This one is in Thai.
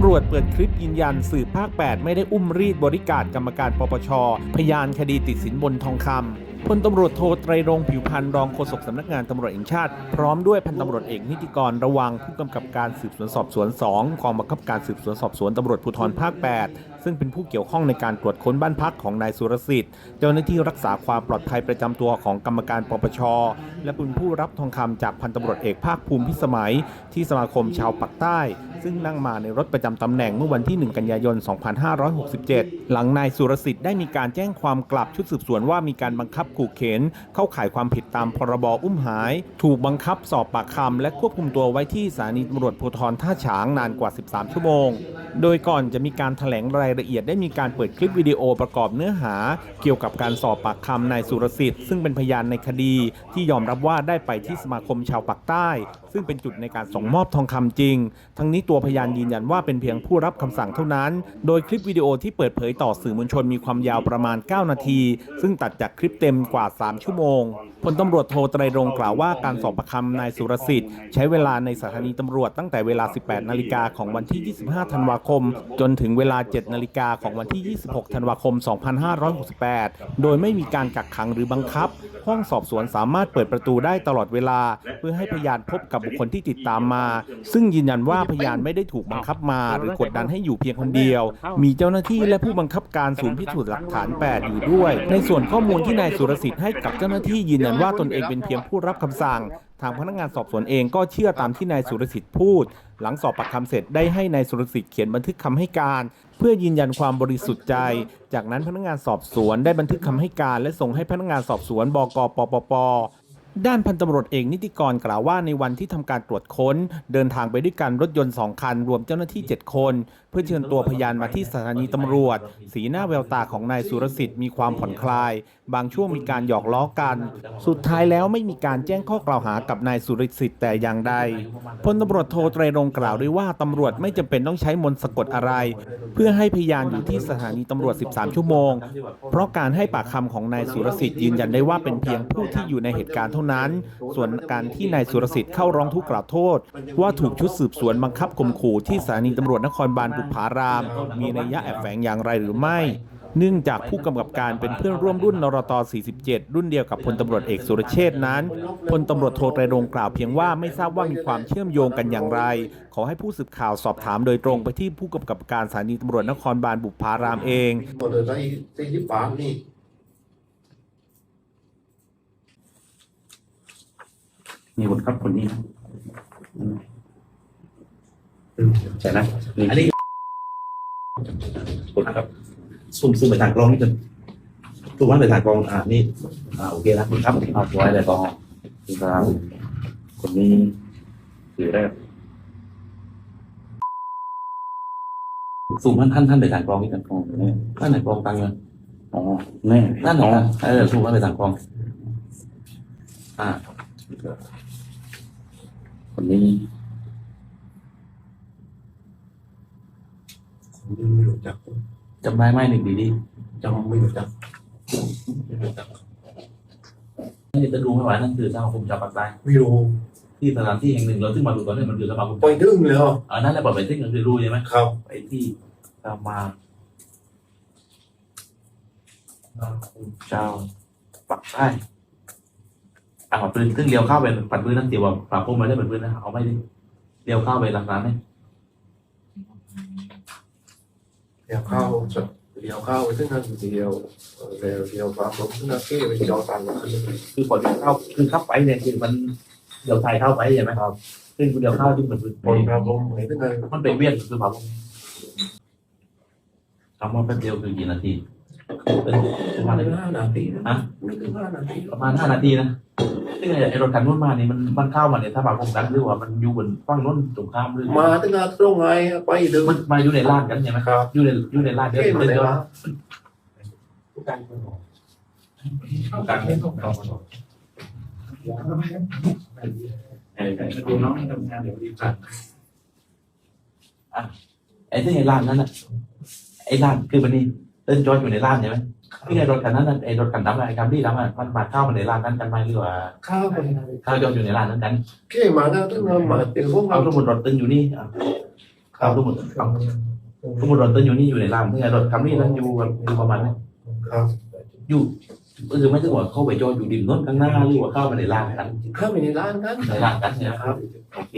ำรวจเปิดคลิปยืนยันสืบภาค 8 ไม่ได้อุ้มรีดบริการกรรมการปปช พยานคดีติดสินบนทองคำพลตำรวจโทไตรรงผิวพันธ์รองโฆษกสำนักงานตำรวจแห่งชาติ พร้อมด้วยพันตำรวจเอกนิติกรระวังผู้กำกับการสืบสวนสอบสวน 2 กองบังคับการสืบสวนสอบสวนตำรวจภูธรภาค 8 ซึ่งเป็นผู้เกี่ยวข้องในการตรวจค้นบ้านพักของนายสุรสิทธิ์ เจ้าหน้าที่รักษาความปลอดภัยประจำตัวของกรรมการปปช และเป็นผู้รับทองคำจากพันตำรวจเอกภาคภูมิพิสมัย ที่สมาคมชาวปักใต้ ซึ่งนั่งมาในรถประจำตำแหน่งเมื่อวันที่ 1 กันยายน 2567 หลังนายสุรสิทธิ์ได้มีการแจ้งความกลับชุดสืบสวนว่ามีการบังคับขู่เข็น เข้าข่ายความผิดตามพรบอุ้มหาย ถูกบังคับสอบปากคำและควบคุมตัวไว้ที่สถานีตำรวจภูธรท่าฉางนานกว่า 13 ชั่วโมง โดยก่อนจะมีการแถลงรายละเอียดได้มีการเปิดคลิปวิดีโอประกอบเนื้อหา เกี่ยวกับการสอบปากคำนายสุรสิทธิ์ซึ่งเป็นพยานในคดีที่ยอมรับว่าได้ไปที่สมาคมชาวปากใต้ ซึ่งเป็นจุดในการส่งมอบทองคำจริง ทั้งนี้ตัวัวพยานยืนยันว่าเป็นเพียงผู้รับคำสั่งเท่านั้น โดยคลิปวิดีโอที่เปิดเผยต่อสื่อมวลชนมีความยาวประมาณ 9 นาที ซึ่งตัดจากคลิปเต็มกว่า 3 ชั่วโมง พลตำรวจโทไตรรงกล่าวว่าการสอบปากคำนายสุรสิทธิ์ ใช้เวลาในสถานีตำรวจตั้งแต่เวลา 18 นาฬิกาของวันที่ 25 ธันวาคม จนถึงเวลา 7 นาฬิกาของวันที่ 26 ธันวาคม 2568 โดยไม่มีการกักขังหรือบังคับ ห้องสอบสวนสามารถเปิดประตูได้ตลอดเวลา เพื่อให้พยานพบกับบุคคลที่ติดตามมา ซึ่งยืนยันว่าพยานไม่ได้ถูกบังคับมา หรือกดดันให้อยู่เพียงคนเดียว มีเจ้าหน้าที่และผู้บังคับการศูนย์พิสูจน์หลักฐาน 8 อยู่ด้วย ในส่วนข้อมูลที่นายสุรสิทธิ์ให้กับเจ้าหน้าที่ยืนยันว่าตนเองเป็นเพียงผู้รับคำสั่ง ทางพนักงานสอบสวนเองก็เชื่อตามที่นายสุรสิทธิ์พูด หลังสอบปากคำเสร็จได้ให้นายสุรสิทธิ์เขียนบันทึกคำให้การ เพื่อยืนยันความบริสุทธิ์ใจ จากนั้นพนักงานสอบสวนได้บันทึกคำให้การ และส่งให้พนักงานสอบสวนบกปปป ด้านพันตำรวจเอกนิติกรกล่าวว่าในวันที่ทำการตรวจค้น เดินทางไปด้วยกันรถยนต์ 2 คัน รวมเจ้าหน้าที่ 7 คน เพื่อเชิญตัวพยานมาที่สถานีตำรวจ สีหน้าแววตาของนายสุรสิทธิ์มีความผ่อนคลาย บางช่วงมีการหยอกล้อกัน สุดท้ายแล้วไม่มีการแจ้งข้อกล่าวหากับนายสุรสิทธิ์แต่อย่างใดพลตำรวจโทไตรรงกล่าวด้วยว่าตำรวจไม่จำเป็นต้องใช้มนต์สะกดอะไร เพื่อให้พยานอยู่ที่สถานีตำรวจ 13 ชั่วโมง เพราะการให้ปากคำของนายสุรสิทธิ์ยืนยันได้ว่าเป็นเพียงผู้ที่อยู่ในเหตุการณ์เท่านั้น ส่วนการที่นายสุรสิทธิ์เข้าร้องทุกข์กล่าวโทษ ว่าถูกชุดสืบสวนบังคับข่มขู่ที่สถานีตำรวจนครบาลบุพาราม มีนัยยะแอบแฝงอย่างไรหรือไม่เนื่องจากผู้กำกับการเป็นเพื่อนร่วมรุ่นนรต 47 รุ่นเดียวกับพลตำรวจเอกสุรเชษฐ์นั้นพลตำรวจโทไตรรงกล่าวเพียงว่าไม่ทราบว่ามีความเชื่อมโยงกันอย่างไร ขอให้ผู้สื่อข่าวสอบถามโดยตรงไปที่ผู้กำกับการสถานีตำรวจนครบาลบุพารามเอง ตัวเดินได้สี่สิบปานนี่ มีคนครับคนนี้นะใช่ไหมอันนี้คนครับซุ่มซุ่มไปทางกล้องนี่จนซุ่มว่าไปทางกล้องอ่านี่อ่าโอเคนะคุณครับเอาไว้เลยกล้องคุณครับคนนี้ถือได้ซุ่มท่านท่านท่านไปทางกล้องนี่กันกล้องท่านไหนกล้องตังเงินอ๋อแน่นั่นเหรอเออซุ่มว่าไปทางกล้อง อ่า คนนี้ผมไม่รู้จักจำได้ไหมหนึ่งดีดีจำไม่รู้จักไม่รู้จักนี่จะดูไม่ไหวนั่นคือสมาคมชาวปากใต้ไม่รู้ที่สถานที่แห่งหนึ่งเราซึ่งมาดูตอนนี้มันคือสมาคมไปดึงเลยเหรออ่านั่นแหละบอกไปซึ่งก็คือรู้ใช่ไหมครับไอ้ที่ตามมาชาวปากใต้ อ่าปืนซึ่งเลี้ยวเข้าไปปัดปืนนั่นเดียวว่าฝาพวกมันได้เป็นปืนนะเอาไม่ดิเลี้ยวเข้าไปหลังร้านไหมเลี้ยวเข้าจดเลี้ยวเข้าไปซึ่งนั่นเดียวเลี้ยวเลี้ยวฟ้าผมซึ่งนั่นที่ไปจอตันขึ้นเลยคือพอเลี้ยวเข้าคือเข้าไปเนี่ยคือมันเลี้ยวไทยเข้าไปใช่ไหมครับ ซึ่งเลี้ยวเข้าที่เป็นปืนบนพระพรหมไหนซึ่งนั่นมันเป็นเวียนคือแบบคำว่าแป๊บเดียวคือกี่นาทีประมาณห้านาทีฮะไม่ถึงห้านาทีประมาณห้านาทีนะ ซึ่งไอ้รถคันนู้นมานี่มันมันเข้ามาเนี่ยถ้าบางคงกันหรือว่ามันอยู่บนฝั่งนู้นตรงข้ามหรือมาตั้งแต่ตรงไงไปดึงมันมาอยู่ในลาดกันใช่ไหมครับ อยู่ในอยู่ในลาดเดียวเท่มากันเลยเดียววะกันดูน้องทำงานเดี๋ยวดีจัดไอ้ที่ไอ้ลาดนั้นน่ะไอ้ลาดคือมันนี่ เล่นจอยอยู่ในลาดใช่ไหมที่ไอ้รถคันนั้นน่ะไอ้รถคันดำอะไรครับที่ดำอะมันมาเข้ามาในลาดนั้นกันไหมหรือว่าข้าวไปเข้าจอดอยู่ในลาดนั้นกันเท่มาแล้วตั้งแต่มาเจอพวกเอาเราทุกคนรถตึงอยู่นี่อะคครับสมมติครับสมมติรถต้นอยู่นี่อยู่ในร้านที่ไงรถคันนี้นั้นอยู่แบบอยู่ประมาณนี้ครับอยู่ก็คือไม่ใช่ว่าเข้าไปจอดอยู่ริมรถข้างหน้าหรือว่าเข้าไปในร้านกันเข้าไปในร้านนั้นในร้านกันเนี่ยครับโอเค